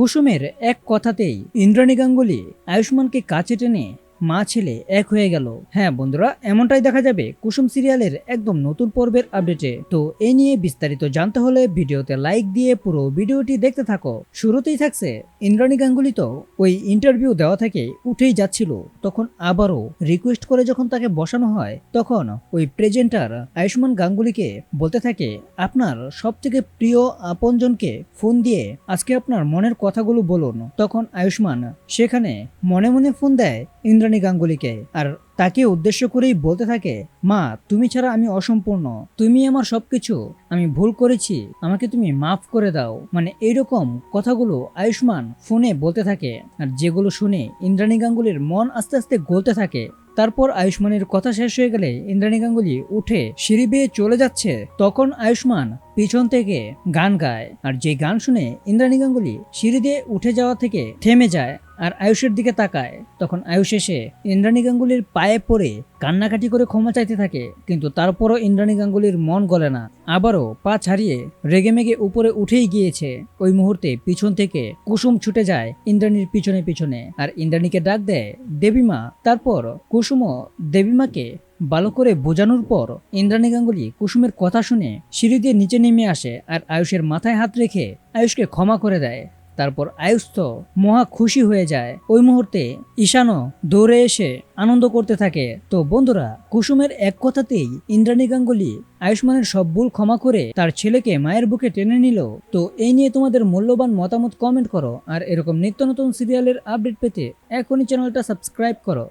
কুসুমের এক কথাতেই ইন্দ্রাণী গাঙ্গুলি আয়ুষ্মানকে কাছে টেনে মা ছেলে এক হয়ে গেল। হ্যাঁ বন্ধুরা, এমনটাই দেখা যাবে কুসুম সিরিয়ালের একদম নতুন পর্বের আপডেটে। তো এই নিয়ে বিস্তারিত জানতে হলে ভিডিওতে লাইক দিয়ে পুরো ভিডিওটি দেখতে থাকো। শুরুতেই থাকছে ইন্দ্রাণী গাঙ্গুলি তো ওই ইন্টারভিউ দেওয়া থেকে উঠেই যাচ্ছিল। তখন আবারও রিকোয়েস্ট করে যখন তাকে বসানো হয়, তখন ওই প্রেজেন্টার আয়ুষ্মান গাঙ্গুলিকে বলতে থাকে, আপনার সব থেকে প্রিয় আপনজনকে ফোন দিয়ে আজকে আপনার মনের কথাগুলো বলুন। তখন আয়ুষ্মান সেখানে মনে মনে ফোন দেয় ইন্দ্রাণী গাঙ্গুলিকে। আর তাকে উদ্দেশ্য করেই বলতে থাকে, মা, তুমি ছাড়া আমি অসম্পূর্ণ। তুমি আমার সবকিছু। আমি ভুল করেছি। আমাকে তুমি মাফ করে দাও। মানে এইরকম কথাগুলো আয়ুষ্মান ফোনে বলতে থাকে। আর যেগুলো শুনে ইন্দ্রাণী গাঙ্গুলির মন আস্তে আস্তে গলতে থাকে। তারপর আয়ুষ্মানের কথা শেষ হয়ে গেলে ইন্দ্রাণী গাঙ্গুলি উঠে সিঁড়ি বেয়ে চলে যাচ্ছে। তখন আয়ুষ্মান পিছন থেকে গান গায়। আর যে গান শুনে ইন্দ্রাণী গাঙ্গুলি সিঁড়ি দিয়ে উঠে যাওয়া থেকে থেমে যায় আর আয়ুষের দিকে তাকায়, তখন আয়ুষ এসে ইন্দ্রাণী গাঙ্গুলির পায়ে পড়ে কান্নাকাটি করে ক্ষমা চাইতে থাকে, কিন্তু তারপরও ইন্দ্রাণী গাঙ্গুলির মন গলে না। আবারও পা ছাড়িয়ে রেগেমেগে উপরে উঠেই গিয়েছে। ওই মুহূর্তে পিছন থেকে কুসুম ছুটে যায় ইন্দ্রাণীর পিছনে পিছনে। আর ইন্দ্রাণীকে ডাক দেয় দেবীমা। তারপর কুসুমও দেবীমাকে ভালো করে বোঝানোর পর ইন্দ্রাণী গাঙ্গুলি কুসুমের কথা শুনে সিঁড়ি দিয়ে নিচে নেমে আসে আর আয়ুষের মাথায় হাত রেখে আয়ুষকে ক্ষমা করে দেয়। তারপর আয়ুষ তো মহা খুশি হয়ে যায়। ওই মুহূর্তে ঈশানও দৌড়ে এসে আনন্দ করতে থাকে। তো বন্ধুরা, কুসুমের এক কথাতেই ইন্দ্রাণী গাঙ্গুলি আয়ুষ্মানের সব ভুল ক্ষমা করে তার ছেলেকে মায়ের বুকে টেনে নিল। তো এই নিয়ে তোমাদের মূল্যবান মতামত কমেন্ট করো আর এরকম নিত্য নতুন সিরিয়ালের আপডেট পেতে এখনই চ্যানেলটা সাবস্ক্রাইব করো।